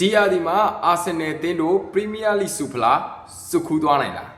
ဒီယာဒီမှာအာဆင်နယ်အသင်းတို့ပရီးမီးယားလိစုဖလားစုခူးသွားနိုင်လား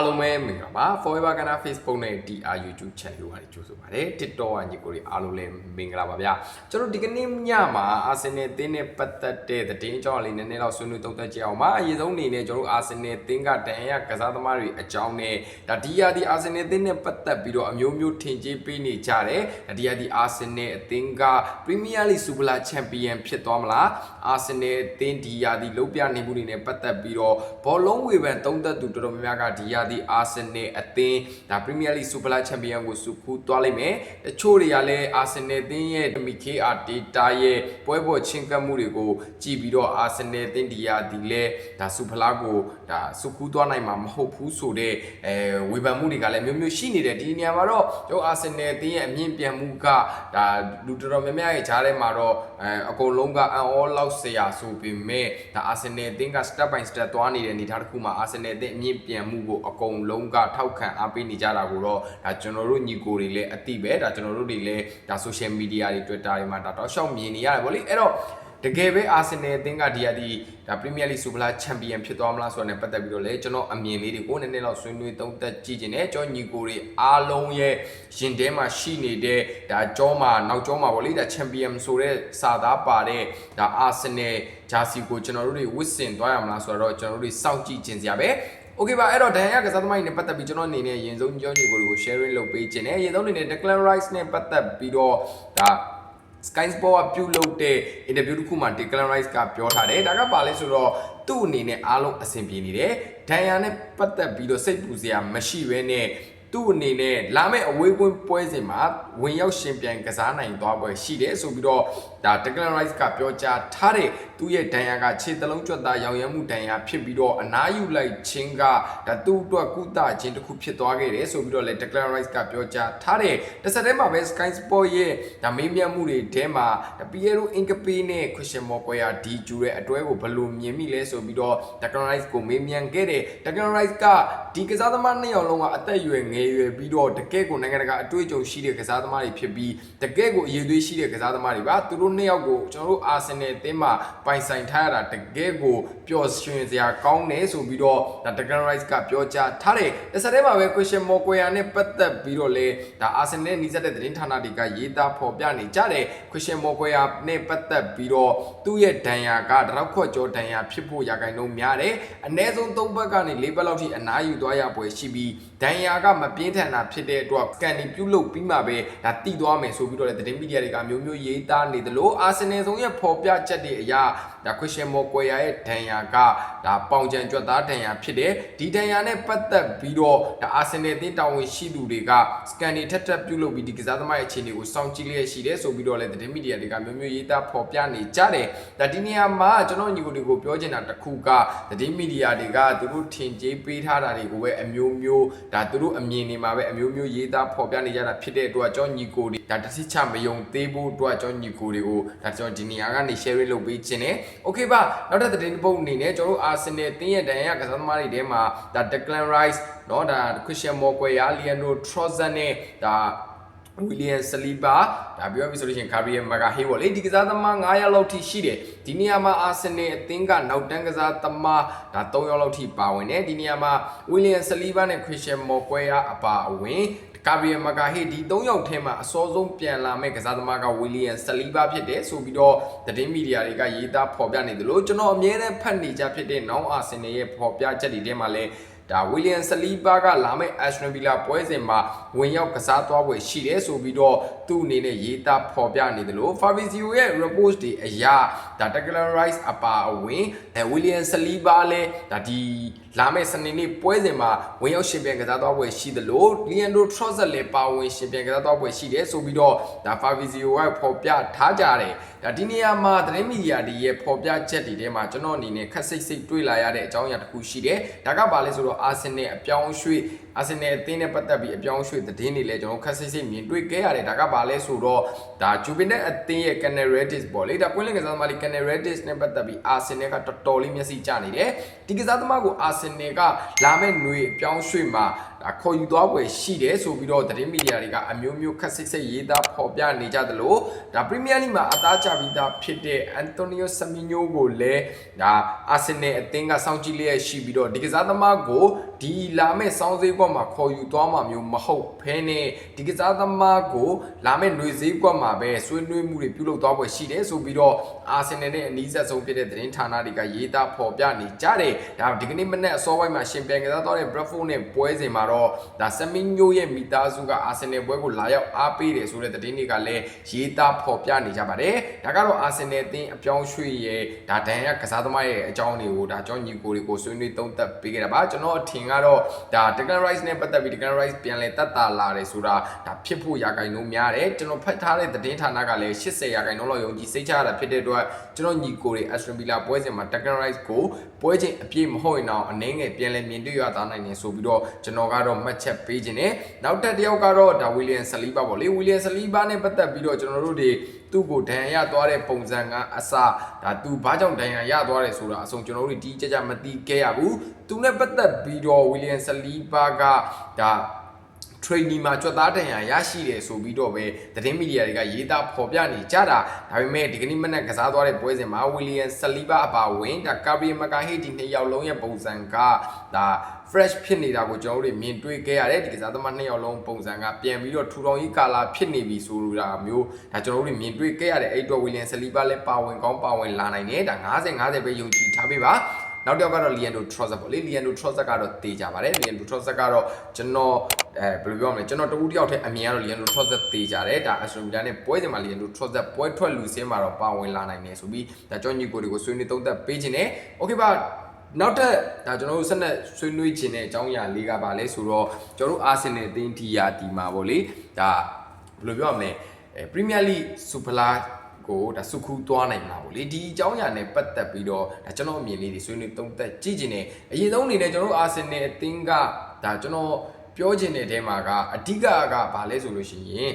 အားလုံးပဲမင်္ဂလာပါ Forever Ghana Facebook နဲ့ DR YouTube Channel ကိုကြိုဆိုပါရစေ TikTok ကညီကိုတွေအားလုံးလည်းမင်္ဂလာပါဗျာကျွန်တော်ဒီကနေ့ညမှာအာဆင်နယ်အသင်းနဲ့ပတ်သက်တဲ့သတင်းအကြောင်းအလေးနည်းနည်းတော့ဆွေးနွေးသုံးသပ်ကြအောင်ပါအရင်ဆုံးအနေနဲ့ကျွန်တော်တို့အာဆင်နယ်အသင်းကတန်ရကစားသမားတွေအကြောင်းနဲ့ဒါဒီယာဒီအာဆင်နယ်အသင်းနဲ့ပတ်သက်ပြီးတော့အမျိုးမျိုးထင်ကြေးပေးနေကြတယ်ဒါဒီယာဒီအာဆင်နယ်အသင်းက Premier League Super League Champion ဖြစ်သွားမလားအာဆင်နယ်အသင်းဒီယာဒီလုံးပြနေမှုတွေနဲ့ပတ်သက်ပြီးတော့ဘောလုံးဝေဖန်သုံးသပ်သူတော်တော်များများကဒီယာဒီအာဆင်နယ်အသင်းဒါ Premier League Super League Champion ကိုစုခူးသွားလိမ့်မယ်တချို့တွေကလည်းအာဆင်နယ်အသင်းရဲ့ MKR data ရဲ့ပွဲပေါ်ချင်းကပ်မှုတွေကိုကြည့်ပြီးတော့အာဆင်နယ်အသင်းဒီယာဒီလဲဒါစူဖလားကိုဒါစုခူးသွားနိုင်မှာမဟုတ်ဘူးဆိုတဲ့အဲဝေဖန်မှုတွေကလည်းမျိုးမျိုးရှိနေတယ်ဒီနေရာမှာတော့ကျွန်တော်အာဆင်နယ်အသင်းရဲ့အမြင့်ပြန်မှုကဒါလူတော်တော်များများရဲ့ဂျားထဲမှာတော့အဲအကုန်လုံးကအန်အောလောက်ဆရာဆိုပေမဲ့ဒါအာဆင်နယ်အသင်းက step by step သွားနေတဲ့အနေအထားတစ်ခုမှာအာဆင်နယ်အသင်းအမြင့်ပြန်မှုကိုအကုန်လုံးကထောက်ခံအားပေးနေကြတာကိုတော့ဒါကျွန်တော်တို့ညီကိုတွေလည်းအတိပဲဒါကျွန်တော်တို့တွေလည်းဒါ social media တွေ Twitter တွေမှာဒါတော့ရှောက်မြင်နေရတယ်ဗောလေအဲ့တော့တကယ်ပဲအာဆင်နယ်အသင်းကဒီအဒီဒါပရီးမီးယားလိစုဖလားချန်ပီယံဖြစ်သွားမလားဆိုတာနဲ့ပတ်သက်ပြီးတော့လည်းကျွန်တော်အမြင်လေးတွေကိုနည်းနည်းတော့ဆွေးနွေးသုံးသပ်ကြည့်ခြင်းနဲ့ကျွန်တော်ညီကိုတွေအားလုံးရဲ့ရင်ထဲမှာရှိနေတဲ့ဒါကြောမှာနောက်ကြောမှာဗောလေဒါချန်ပီယံဆိုတဲ့စာသားပါတဲ့ဒါအာဆင်နယ်ဂျာစီကိုကျွန်တော်တို့တွေဝစ်စင်သွားရမလားဆိုတော့ကျွန်တော်တို့တွေစောင့်ကြည့်ခြင်းစရာပဲ โอเคပါအဲ့တော့ဒန်ရကစားသမားကြီးနဲ့ပတ်သက်ပြီးကျွန်တော်အနေနဲ့ရင်ဆုံးကြောညီကိုတွေကို sharing လုပ်ပေးခြင်းနဲ့ရင်ဆုံးအနေနဲ့ Declan Rice နဲ့ပတ်သက်ပြီးတော့ဒါ Sky Sport ကပြုလုပ်တဲ့ interview တစ်ခုမှာ Declan Rice ကပြောထားတယ်ဒါကပါလဲဆိုတော့သူ့အနေနဲ့အားလုံးအဆင်ပြေနေတယ်ဒန်ယာနဲ့ပတ်သက်ပြီးတော့စိတ်ပူစရာမရှိဘဲနဲ့သူ့အနေနဲ့လာမယ့်အဝေးကွင်းပွဲစဉ်မှာဝင်ရောက်ရှင်ပြိုင်ကစားနိုင်သွားပွဲရှိတယ်ဆိုပြီးတော့ဒါ Declan Rice ကပြောကြားထားတဲ့ သူ့ရဲ့ဒဏ်ရာကခြေသလုံးကျွတ်သားရောင်ရမ်းမှုဒဏ်ရာဖြစ်ပြီးတော့အနားယူလိုက်ခြင်းကဒါသူ့အတွက်ကုသခြင်းတစ်ခုဖြစ်သွားခဲ့တယ်ဆိုပြီးတော့လည်း Declan Rice ကပြောကြားထားတယ်တစ်ဆက်တည်းမှာပဲ Sky Sport ရဲ့ဒါမေးမြန်းမှုတွေထဲမှာဒါ Piero Incapié နဲ့ Christian Mokoya ဒီကျူရဲ့အတွဲကိုဘယ်လိုမြင်မိလဲဆိုပြီးတော့ Declan Rice ကိုမေးမြန်းခဲ့တယ် Declan Rice ကဒီကစားသမားနှစ်ယောက်လုံးကအသက်အရွယ်ငယ်ရွယ်ပြီးတော့တကယ့်ကိုနိုင်ငံတကာအတွေ့အကြုံရှိတဲ့ကစားသမားတွေဖြစ်ပြီးတကယ့်ကိုအရေးသွေးရှိတဲ့ကစားသမားတွေပါသူတို့နှစ်ယောက်ကိုကျွန်တော်တို့အာဆင်နယ်အသင်းမှာပိုင်ဆိုင်ထားရတာတကယ့်ကိုပျော်ရွှင်စရာကောင်းတယ်ဆိုပြီးတော့ဒါ Declan Rice ကပြောကြားထားတယ်တစ်ဆက်တည်းမှာပဲ Christian Mokoya နဲ့ပတ်သက်ပြီးတော့လေဒါအာဆင်နယ်နီးစပ်တဲ့သတင်းဌာနတွေကရေးသားဖော်ပြနေကြတယ် Christian Mokoya နဲ့ပတ်သက်ပြီးတော့သူ့ရဲ့ဒဏ်ရာကတရောက်ခွက်ကျော်ဒဏ်ရာဖြစ်ဖို့ရာခိုင်နှုန်းများတယ်အနည်းဆုံး၃ဘက်ကနေ၄ဘက်လောက်ထိအနားယူသွားရပွဲရှိပြီး ဒဏ်ရာကမပြင်းထန်တာဖြစ်တဲ့အတွက်ကန်ဒီပြုတ်လုပြီးမှပဲဒါတိသွားမယ်ဆိုပြီးတော့လေသတင်းမီဒီယာတွေကမျိုးမျိုးရေးသားနေသလိုအာဆင်နယ်ဆုံးရဲ့ဖော်ပြချက်တွေအရဒါခွေရှင်မော်ကွယ်ယာရဲ့ဒဏ်ရာကဒါပေါင်ချန်ကြွက်သားဒဏ်ရာဖြစ်တယ်ဒီဒဏ်ရာနဲ့ပတ်သက်ပြီးတော့ဒါအာဆင်နယ်အသင်းတာဝန်ရှိသူတွေကစကန်ဒီထက်ထက်ပြုတ်လုပြီးဒီကစားသမားရဲ့အခြေအနေကိုစောင့်ကြည့်လျက်ရှိတယ်ဆိုပြီးတော့လေသတင်းမီဒီယာတွေကမျိုးမျိုးရေးသားဖော်ပြနေကြတယ်ဒါဒီနေရာမှာကျွန်တော်ညီကိုတွေကိုပြောချင်တာတစ်ခုကသတင်းမီဒီယာတွေကသူတို့ထင်ကြေးပေးထားတာတွေကိုပဲအမျိုးမျိုးဒါသူတို့အမြင်တွေမှာပဲအမျိုးမျိုးရေးသားဖော်ပြနေကြတာဖြစ်တဲ့အတွက်ကျွန်တော်ညီကိုတွေဒါတစ်စိချမယုံသေးဖို့အတွက်ကျွန်တော်ညီကိုတွေကိုဒါကျွန်တော်ဒီနေရာကနေ share လုပ်ပေးခြင်းနဲ့ okay ပါနောက်ထပ်သတင်းတစ်ပုဒ်အနေနဲ့ကျွန်တော်တို့ Arsenal တင်းရဲ့ဒဏ်ရာကစားသမားတွေထဲမှာဒါ Declan Rice เนาะဒါ Christian Moguer, Leandro Trossard နဲ့ဒါ ဝီလီယံဆလီဘာဒါပြောပြီးဆိုလို့ရှိရင်ကာရီယယ်မာဂါဟေးပေါ့လေဒီကစားသမား9ယောက်လောက်ထိရှိတယ်ဒီနေရာမှာအာဆင်နယ်အသင်းကနောက်တန်းကစားသမားဒါ3ယောက်လောက်ထိပါဝင်တယ်ဒီနေရာမှာဝီလီယံဆလီဘာနဲ့ခရစ်စတန်မော်ကွဲယာအပါအဝင်ကာဗီယယ်မာဂါဟေဒီ၃ယောက်ထဲမှာအစောဆုံးပြန်လာမဲ့ကစားသမားကဝီလီယံဆလီဘာဖြစ်တယ်ဆိုပြီးတော့သတင်းမီဒီယာတွေကရေးသားဖော်ပြနေတယ်လို့ကျွန်တော်အမြဲတမ်းဖတ်နေကြဖြစ်တဲ့နောင်အာဆင်နယ်ရဲ့ဖော်ပြချက်တွေထဲမှာလည်း ဒါဝီလီယံဆလီဘာကလာမယ့်အက်စထရဗီလာပွဲစဉ်မှာဝင်ရောက်ကစားသွားပွဲရှိတယ်ဆိုပြီးတော့သူ့အနေနဲ့ရေးသားဖော်ပြနေတယ်လို့ Fabrizio ရဲ့ report တွေအရဒါ Declan Rice အပါအဝင်အဲဝီလီယံဆလီဘာလည်းဒါဒီ လာမယ့်စနေနေ့ပွဲစဉ်မှာဝင်ရောက်ရှင်ပြန်ကစားသွားပွဲရှိတယ်လို့ Leandro Trossard လည်းပါဝင်ရှင်ပြန်ကစားသွားပွဲရှိတယ်ဆိုပြီးတော့ဒါ Fabrizio ကဖော်ပြထားကြတယ်ဒါဒီနေရာမှာသတင်းမီဒီယာတွေရဲ့ဖော်ပြချက်တွေထဲမှာကျွန်တော်အနေနဲ့ခက်စိတ်စိတ်တွေ့လာရတဲ့အကြောင်းအရာတစ်ခုရှိတယ်ဒါကဘာလဲဆိုတော့အာဆင်နယ်အပြောင်းအရွှေ့ အာဆင်နယ်အသင်းနဲ့ပတ်သက်ပြီးအပြောင်းအရွှေ့သတင်းတွေလည်းကျွန်တော်ခက်စိတ်စိတ်မြင်တွေ့ခဲ့ရတယ်ဒါကဘာလဲဆိုတော့ဒါဂျူပင်နဲ့အသင်းရဲ့ Canaredis ပေါ့လေဒါကွင်းလင်ကစားသမားလေး Canaredis နဲ့ပတ်သက်ပြီးအာဆင်နယ်ကတော်တော်လေးမျက်စိကျနေတယ်ဒီကစားသမားကိုအာဆင်နယ်ကလာမဲ့ຫນွေအပြောင်းအရွှေ့မှာဒါခေါ်ယူသွားပွဲရှိတယ်ဆိုပြီးတော့သတင်းမီဒီယာတွေကအမျိုးမျိုးခက်စိတ်စိတ်ရေးသားဖော်ပြနေကြသလိုဒါပရီးမီးယားလိမှာအသားကျပြီးသားဖြစ်တဲ့အန်တိုနီယိုဆမီညိုကိုလည်းဒါအာဆင်နယ်အသင်းကစောင့်ကြည့်လျက်ရှိပြီးတော့ဒီကစားသမားကို ဒီလာမဲ့စောင်းဈေးကွက်မှာခေါ်ယူသွားမှာမျိုးမဟုတ်ဘဲနဲ့ဒီကစားသမားကိုလာမဲ့ຫນွေဈေးကွက်မှာပဲဆွေးနွေးမှုတွေပြုလုပ်သွားပွဲရှိတယ်ဆိုပြီးတော့အာဆင်နယ်နဲ့အနီးဆက်ဆုံးဖြစ်တဲ့သတင်းဌာနတွေကရေးသားဖော်ပြနေကြတယ်ဒါဒီကနေ့မနေ့အစောပိုင်းမှာရှင်ပြန်ကစားသွားတဲ့ Bradford နဲ့ပွဲစဉ်မှာတော့ဒါဆမင်းညိုရဲ့မိသားစုကအာဆင်နယ်ပွဲကိုလာရောက်အားပေးတယ်ဆိုတဲ့သတင်းတွေကလည်းရေးသားဖော်ပြနေကြပါတယ်ဒါကတော့အာဆင်နယ်အသင်းအပြောင်းရွှေ့ရဲ့ဒါဒန်ရကစားသမားရဲ့အကြောင်းတွေကိုဒါကျွန်တော်ညီကိုတွေကိုဆွေးနွေးသုံးသပ်ပေးခဲ့တာပါကျွန်တော်အထင်ကတော့ဒါ Declan Rice နဲ့ပတ်သက်ပြီး Declan Rice ပြန်လည်တက်တာလာတယ်ဆိုတာဒါဖြစ်ဖို့ရာဂိုင်နှုန်းများတယ်ကျွန်တော်ဖတ်ထားတဲ့သတင်းဌာနကလည်း80ရာဂိုင်နှုန်းလောက်ယုံကြည်စိတ်ချရတာဖြစ်တဲ့အတွက်ကျွန်တော်ညီကိုတွေ Aston Villa ပွဲစဉ်မှာ Declan Rice ကိုပွဲချိန်အပြည့်မဟုတ်ရင်တော့အနည်းငယ်ပြန်လည်မြင်တွေ့ရသားနိုင်တယ်ဆိုပြီးတော့ကျွန်တော်ကတော့မှတ်ချက်ပေးခြင်းနဲ့နောက်တစ်တယောက်ကတော့ဒါ William Saliba ပေါ့လေ William Saliba နဲ့ပတ်သက်ပြီးတော့ကျွန်တော်တို့တွေ သူ့ကိုဒဏ်ရာရသွားတဲ့ပုံစံကအစဒါသူဘာကြောင့်ဒဏ်ရာရသွားတယ်ဆိုတာအဆုံးကျွန်တော်တို့တီးကြကြမသိခဲ့ရဘူးသူနဲ့ပတ်သက်ပြီးတော့ William Saliba ကဒါ training မှာကြွက်သားတန်ရာရရှိတယ်ဆိုပြီးတော့ပဲသတင်းမီဒီယာတွေကရေးသားဖော်ပြနေကြတာဒါပေမဲ့ဒီကနေ့မနက်ကစားသွားတဲ့ပွဲစဉ်မှာဝီလီယံဆလီဘာအပါဝင်ဒါကာဘရီမကာဟီဒီနှစ်ယောက်လုံးရဲ့ပုံစံကဒါ fresh ဖြစ်နေတာကိုကျွန်တော်တို့မြင်တွေ့ခဲ့ရတယ်ဒီကစားသမားနှစ်ယောက်လုံးပုံစံကပြန်ပြီးတော့ထူထောင်ရေးကာလာဖြစ်နေပြီဆိုတာမျိုးဒါကျွန်တော်တို့မြင်တွေ့ခဲ့ရတဲ့အဲ့တော့ဝီလီယံဆလီဘာလည်းပါဝင်ကောင်းပါဝင်လာနိုင်တယ်ဒါ90 50ပဲယုံကြည်ထားပေးပါ နောက်တစ်ယောက်ကတော့ Leandro Trossard ပေါ့လေ Leandro Trossard ကတော့တေးကြပါတယ် Leandro Trossard ကတော့ကျွန်တော်အဲဘယ်လိုပြောမလဲကျွန်တော်တဦးတယောက်တည်းအမြင်ကတော့ Leandro Trossard တေးကြတယ်ဒါ Aston Villa နဲ့ပွဲစဉ်မှာ Leandro Trossard ပွဲထွက်လူစင်းမှာတော့ပါဝင်လာနိုင်တယ်ဆိုပြီးဒါကြောင့်ညီကိုတွေကိုဆွေးနွေးသုံးသပ်ပေးခြင်းနဲ့ Okay ပါနောက်ထပ်ဒါကျွန်တော်တို့ဆက်လက်ဆွေးနွေးခြင်းတဲ့အကြောင်းအရာလေးကပါလဲဆိုတော့ကျွန်တော်တို့အာဆင်နယ်အသင်းဒီယာဒီမှာပေါ့လေဒါဘယ်လိုပြောရမလဲအဲပရီးမီးယားလိစူပလာ ကိုဒါစုခူးသွားနိုင်မှာပေါ့လေဒီအကြောင်းအရာနဲ့ပတ်သက်ပြီးတော့ဒါကျွန်တော်အမြင်လေးတွေဆွေးနွေးသုံးသပ်ကြည့်ခြင်းနဲ့အရင်ဆုံးအနေနဲ့ကျွန်တော်တို့အာဆင်နယ်အသင်းကဒါကျွန်တော်ပြောခြင်းတဲ့အဲမှာကအဓိကကဘာလဲဆိုလို့ရှိရင်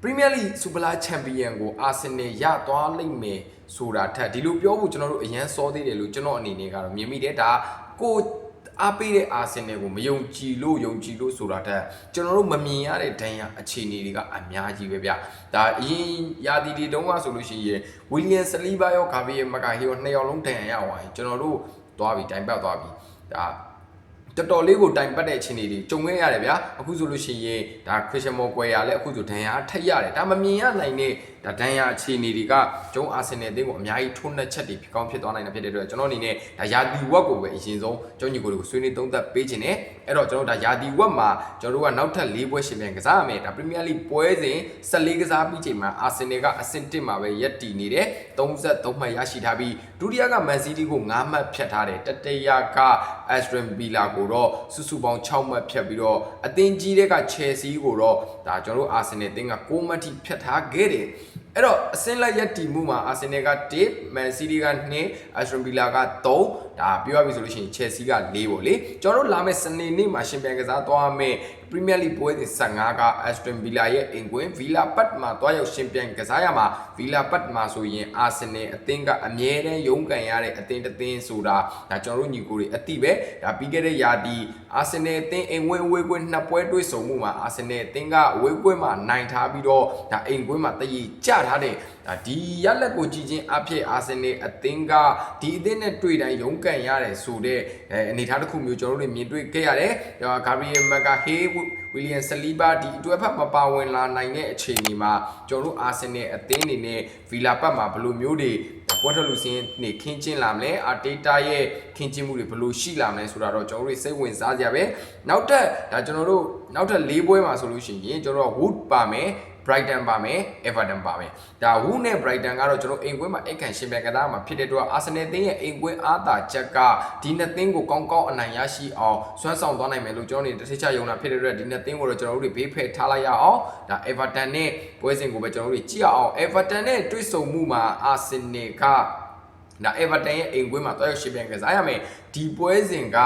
ပရီးမီးယားလိစူပလာချန်ပီယံကိုအာဆင်နယ်ရသွားလိမ့်မယ်ဆိုတာထက်ဒီလိုပြောဖို့ကျွန်တော်တို့အရန်စောသေးတယ်လို့ကျွန်တော်အနေနဲ့ကတော့မြင်မိတယ်ဒါကို အားပေးတဲ့အာဆင်နယ်ကိုမယုံကြည်လို့ယုံကြည်လို့ဆိုတာတက်ကျွန်တော်တို့မမြင်ရတဲ့ဒဏ်ရာအခြေအနေတွေကအများကြီးပဲဗျဒါအရင်ယာတီတွေတုန်းကဆိုလို့ရှိရင်ဝီလီယံဆလီဘာရောဂါဘီယမကာဟီရောနှစ်ယောက်လုံးဒဏ်ရာရသွားရင်ကျွန်တော်တို့သွားပြီတိုင်ပတ်သွားပြီဒါတော်တော်လေးကိုတိုင်ပတ်တဲ့အခြေအနေတွေကြုံခဲ့ရတယ်ဗျာအခုဆိုလို့ရှိရင်ဒါခရစ်စမောကွယ်ရလည်းအခုဆိုဒဏ်ရာထက်ရတယ်ဒါမမြင်ရနိုင်တဲ့ ဒါဒဏ်ရာအခြေအနေတွေကကျုံအာဆင်နယ်အသင်းကိုအများကြီးထိုးနှက်ချက်တွေဖြစ်ကောင်းဖြစ်သွားနိုင်တာဖြစ်တဲ့အတွက်ကျွန်တော်အနေနဲ့ဒါယာတီဝက်ကိုပဲအရင်ဆုံးကျုံညီကိုတွေကိုဆွေးနွေးသုံးသပ်ပေးခြင်းနဲ့အဲ့တော့ကျွန်တော်ဒါယာတီဝက်မှာကျွန်တော်တို့ကနောက်ထပ်၄ပွဲရှင်ပြန်ကစားရမယ်ဒါပရီးမီးယားလိပွဲစဉ်14ကစားပြီးချိန်မှာအာဆင်နယ်ကအဆင့်1မှာပဲရပ်တည်နေတယ်33မှတ်ရရှိထားပြီးဒုတိယကမန်စီးတီးကို9မှတ်ဖြတ်ထားတယ်တတိယကအက်စထရန်ဘီလာကိုတော့စုစုပေါင်း6မှတ်ဖြတ်ပြီးတော့အသင်းကြီးတဲ့ကချယ်ဆီကိုတော့ဒါကျွန်တော်တို့အာဆင်နယ်အသင်းက6မှတ်ထိဖြတ်ထားခဲ့တယ် အဲ့တော့အစင်းလိုက်ရက်တီမှုမှာအာဆင်နယ်က1မန်စီးတီးက2အက်စထရန်ဘီလာက3 ဒါပြောရပြီဆိုလို့ရှိရင်ချယ်ဆီက4ပေါ့လေကျွန်တော်တို့လာမယ့်စနေနေ့မှာရှင်ပြန်ကစားသွားမယ်ပရီးမီးယားလိပွဲစဉ်15က Aston Villa ရဲ့အင်ကွင်း Villa Park မှာတွားရောက်ရှင်ပြန်ကစားရမှာ Villa Park မှာဆိုရင် Arsenal အသင်းကအမြဲတမ်းရုန်းကန်ရတဲ့အသင်းတစ်သင်းဆိုတာဒါကျွန်တော်တို့ညီကိုတွေအတိပဲဒါပြီးခဲ့တဲ့ရာဒီ Arsenal အသင်းအိမ်ဝင်းအဝေးကွင်းနှစ်ပွဲတွေ့ဆုံမှုမှာ Arsenal အသင်းကအဝေးကွင်းမှာနိုင်ထားပြီးတော့ဒါအိမ်ကွင်းမှာတည်ကြထားတဲ့ ဒါဒီရက်လက်ကိုကြည့်ချင်းအဖြစ်အာဆင်နယ်အသင်းကဒီအသင်းနဲ့တွေ့တိုင်းရုန်းကန်ရတယ်ဆိုတဲ့အဲအနေအထားတစ်ခုမျိုးကျွန်တော်တို့မြင်တွေ့ခဲ့ရတယ်။ဂါဘရီယယ်မက်ကာဟေးဝီလီယံဆလီဘာဒီအတွက်ဖက်မပါဝင်လာနိုင်တဲ့အခြေအနေမှာကျွန်တော်တို့အာဆင်နယ်အသင်းအနေနဲ့ဗီလာပတ်မှာဘယ်လိုမျိုးတွေပွဲထွက်လူစင်းနေခင်းချင်းလာမလဲအာတေးတာရဲ့ခင်းချင်းမှုတွေဘယ်လိုရှိလာမလဲဆိုတာတော့ကျွန်တော်တို့စိတ်ဝင်စားကြပဲနောက်ထပ်ဒါကျွန်တော်တို့နောက်ထပ်၄ပွဲမှာဆိုလို့ရှိရင်ကျွန်တော်တို့ Wood ပါမယ် Brighton ပါမယ် Everton ပါမယ်ဒါ Wu နဲ့ Brighton ကတော့ကျွန်တော်အိမ်ကွင်းမှာအိတ်ခံရှင်ပြကစားမှာဖြစ်တဲ့အတွက် Arsenal တင်းရဲ့အိမ်ကွင်းအားသာချက်ကဒီနှစ်သင်းကိုကောင်းကောင်းအနိုင်ရရှိအောင်စွမ်းဆောင်သွားနိုင်မယ်လို့ကျွန်တော်နေတစ်ထစ်ချယုံတာဖြစ်တဲ့အတွက်ဒီနှစ်သင်းကိုတော့ကျွန်တော်တို့ဘေးဖယ်ထားလိုက်ရအောင်ဒါ Everton နဲ့ပွဲစဉ်ကိုပဲကျွန်တော်တို့ကြည့်အောင် Everton နဲ့တွေ့ဆုံမှုမှာ Arsenal ကဒါ Everton ရဲ့အိမ်ကွင်းမှာတွားရောက်ရှင်ပြန်ကစားရမယ် ဒီပွဲစဉ်က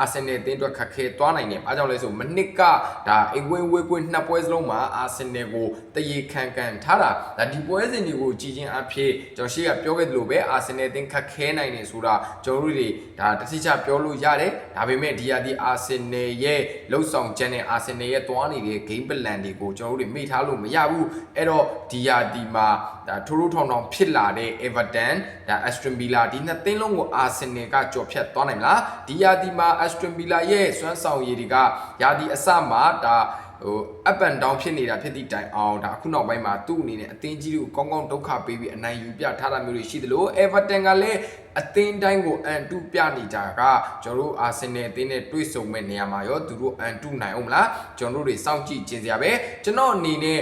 အာဆင်နယ်အသင်းအတွက်ခက်ခဲသွားနိုင်တယ်။အားကြောင့်လဲဆိုမနစ်ကဒါအင်ကွင်းဝေးကွင်းနှစ်ပွဲစလုံးမှာအာဆင်နယ်ကိုတရေခံကန်ထားတာဒါဒီပွဲစဉ်တွေကိုကြည်ချင်းအဖြစ်ကျွန်တော်ရှေ့ကပြောခဲ့သလိုပဲအာဆင်နယ်အသင်းခက်ခဲနိုင်တယ်ဆိုတာကျွန်တော်တို့တွေဒါတတိချပြောလို့ရတယ်။ဒါပေမဲ့ဒီဟာဒီအာဆင်နယ်ရဲ့လှုပ်ဆောင်ချက်နဲ့အာဆင်နယ်ရဲ့သွားနေတဲ့ game plan တွေကိုကျွန်တော်တို့တွေမေ့ထားလို့မရဘူး။အဲ့တော့ဒီဟာဒီမှာဒါထိုးထိုးထောင်ထောင်ဖြစ်လာတဲ့ Everton ဒါ Aston Villa ဒီနှစ်သင်းလုံးကိုအာဆင်နယ်ကကြော်ဖြတ်သွားနိုင်မလားဒီယာဒီမှာ Aston Villa ရဲ့စွမ်းဆောင်ရည်တွေကယာဒီအစမှာဒါဟို up and down ဖြစ်နေတာဖြစ်သည့်တိုင်အောင်ဒါအခုနောက်ပိုင်းမှာသူ့အနေနဲ့အသင်းကြီးတွေကိုကောင်းကောင်းဒုက္ခပေးပြီးအနိုင်ယူပြထားတာမျိုးတွေရှိသလို Everton ကလည်း အသင်းတိုင်းကိုအန်တူပြနေကြကကျွန်တော်တို့အာဆင်နယ်အသင်းနဲ့တွေ့ဆုံမဲ့နေရာမှာရောသူတို့အန်တူနိုင်အောင်မလားကျွန်တော်တို့တွေစောင့်ကြည့်ကျင်စရာပဲကျွန်တော်အနေနဲ့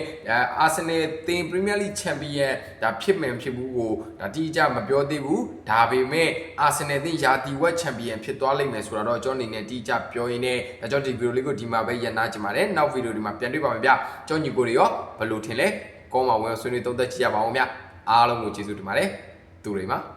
အာဆင်နယ်အသင်း Premier League Champion ဒါဖြစ်မှန်ဖြစ်ဘူးကိုဒါတိကျမပြောသေးဘူးဒါပေမဲ့အာဆင်နယ်အသင်းယာတီဝက်ချန်ပီယံဖြစ်သွားလိမ့်မယ်ဆိုတာတော့ကျွန်တော်အနေနဲ့တိကျပြောရင်းနဲ့ဒါကြောင့်ဒီဗီဒီယိုလေးကိုဒီမှာပဲရန်နာကြပါတယ်နောက်ဗီဒီယိုဒီမှာပြန်တွေ့ပါမယ်ဗျကျွန်တော်ညီကိုတွေရောဘယ်လိုထင်လဲကောင်းပါဝင်ဆွေးနွေးသုံးသပ်ကြည့်ရပါအောင်ဗျအားလုံးကိုကျေးဇူးတင်ပါတယ်သူတွေမှာ